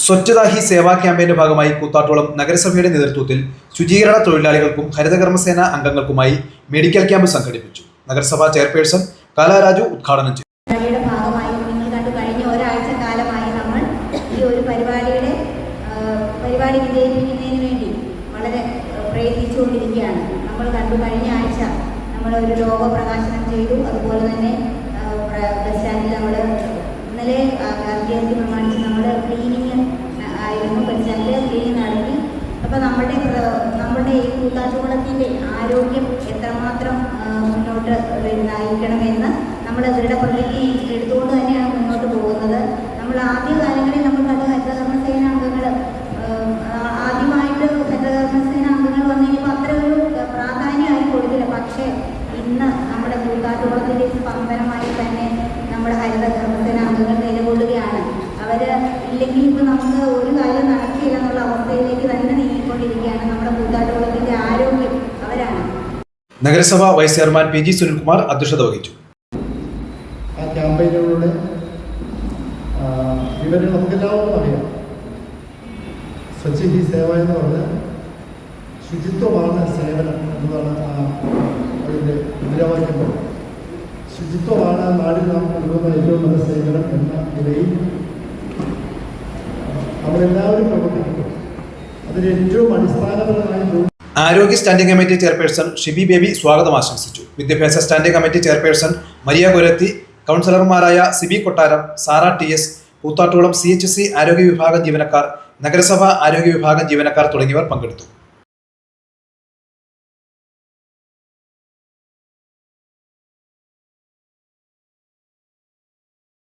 സ്വച്ഛതാ ഹി സേവാ ക്യാമ്പയിന്റെ ഭാഗമായി കൂത്താട്ടോളം നഗരസഭയുടെ നേതൃത്വത്തിൽ ശുചീകരണ തൊഴിലാളികൾക്കും ഹരിതകർമ്മസേന അംഗങ്ങൾക്കുമായി മെഡിക്കൽ ക്യാമ്പ് സംഘടിപ്പിച്ചു. നഗരസഭാ ചെയർപേഴ്സൺ കലാരാജു ഉദ്ഘാടനം ചെയ്തു. പരിപാടി വിജയിപ്പിക്കുന്നതിന് വേണ്ടി വളരെ പ്രയത്നിച്ചുകൊണ്ടിരിക്കുകയാണ്. നമ്മൾ കണ്ടു കഴിഞ്ഞ ആഴ്ച നമ്മൾ ഒരു ലോക പ്രകാശനം ചെയ്തു. അതുപോലെ തന്നെ ബസ് സ്റ്റാൻഡിൽ നമ്മൾ ഇന്നലെ അഭ്യർത്ഥി പ്രമാണിച്ച് നമ്മൾ ക്ലീനിങ് ആയിരുന്നു ബസ് സ്റ്റാൻഡിൽ ക്ലീനിങ് നടത്തി അപ്പോൾ നമ്മുടെ പ്ര- നമ്മുടെ ഈ ആരോഗ്യം എത്രമാത്രം മുന്നോട്ട് നയിക്കണമെന്ന് നമ്മൾ ഇവരുടെ പ്രതിജ്ഞ എടുത്തുകൊണ്ട് തന്നെയാണ് മുന്നോട്ട് പോകുന്നത്. നമ്മൾ ആദ്യ കാലങ്ങളിൽ നമ്മൾ കണ്ട ഹരിതകർമ്മസേന അംഗങ്ങൾ ആദ്യമായിട്ട് ഹരിതകർമ്മസേന അംഗങ്ങൾ വന്നു കഴിഞ്ഞപ്പോൾ അത്ര ഒരു പ്രാധാന്യം ആരും കൊടുത്തില്ല. പക്ഷേ ഇന്ന് നമ്മുടെ കൂത്താട്ടുകുളത്തിന്റെ സ്പന്ദനമായി തന്നെ നമ്മുടെ ഹരിതകർമ്മസേന നഗരസഭ vice chairman P G Sunilkumar അധ്യക്ഷത വഹിച്ചു. ആ ക്യാമ്പയിനിലൂടെ വിവരം നമുക്കെല്ലാവർക്കും അറിയാം. സ്വച്ഛ ഹി സേവ എന്ന് പറഞ്ഞാൽ ശുചിത്വമാണ് സേവനം എന്നതാണ് ആ അതിന്റെ മുദ്രാവാക്യം ശുചിത്വമാണ് നാടിൽ നാം കൊടുക്കുന്ന ഏറ്റവും നല്ല സേവനം എന്ന നിലയിൽ നമ്മളെല്ലാവരും പ്രവർത്തിക്കുന്നു. അതിന് ഏറ്റവും അടിസ്ഥാനപരമായ ആരോഗ്യ standing committee chairperson Shibi Baby സ്വാഗതം ആശംസിച്ചു. വിദ്യാഭ്യാസ standing committee chairperson Maria Guratti കൗൺസിലർമാരായ Sibi Kottaram Sara T S Koothattolam C H C ആരോഗ്യ വിഭാഗം ജീവനക്കാർ നഗരസഭാ ആരോഗ്യ വിഭാഗം ജീവനക്കാർ തുടങ്ങിയവർ പങ്കെടുത്തു.